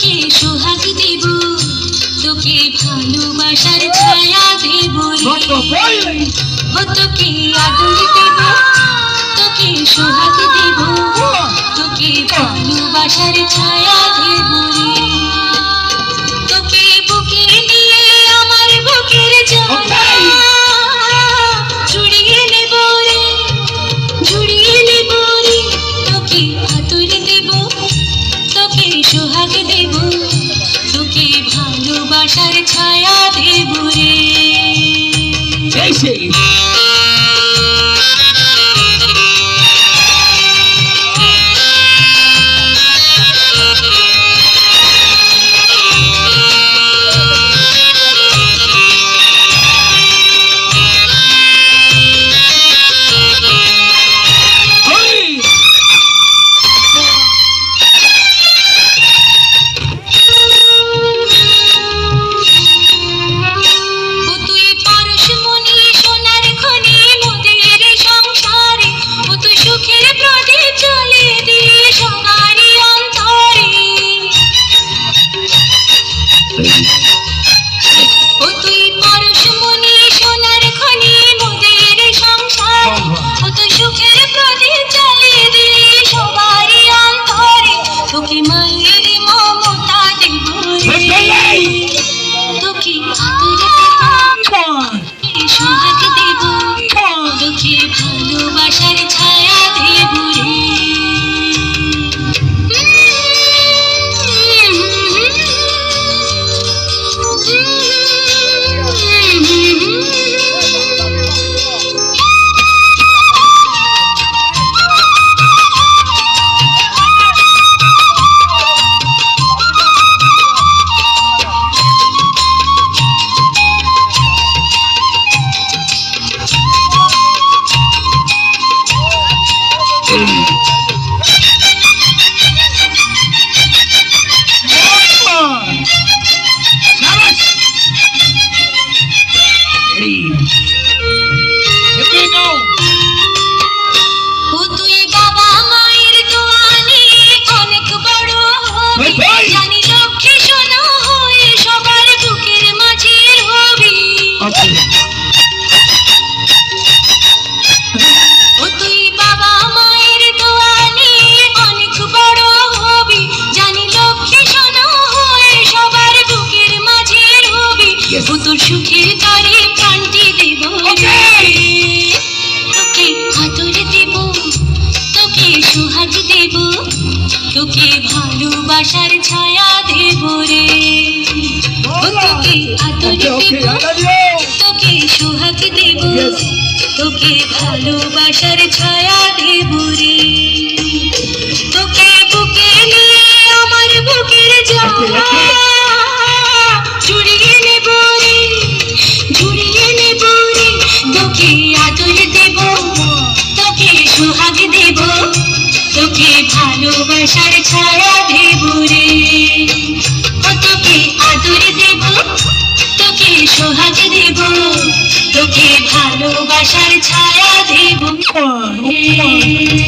তোকে সোহাগ দেব তোকে ভালোবাসার ছায়া দেব ও তোকে আদর দেব তোকে সোহাগ দেব তোকে ভালোবাসার ছায়া দেব সোহাগ ভালোবাসার ছায়া দেব রে সেই সেই City. ভালোবাসার ছায়া দেব রে। ও তোকে okay, দেব. তোকে সোহাগ দেব তোকে ভালোবাসার ছায়া দেব রে। তোকে বুকে নিয়ে আমার বুকের জ্বালা জুড়িয়ে নেব চোখে ভালোবাসার ছায়া দেব। হ্যাঁ, হ্যাঁ।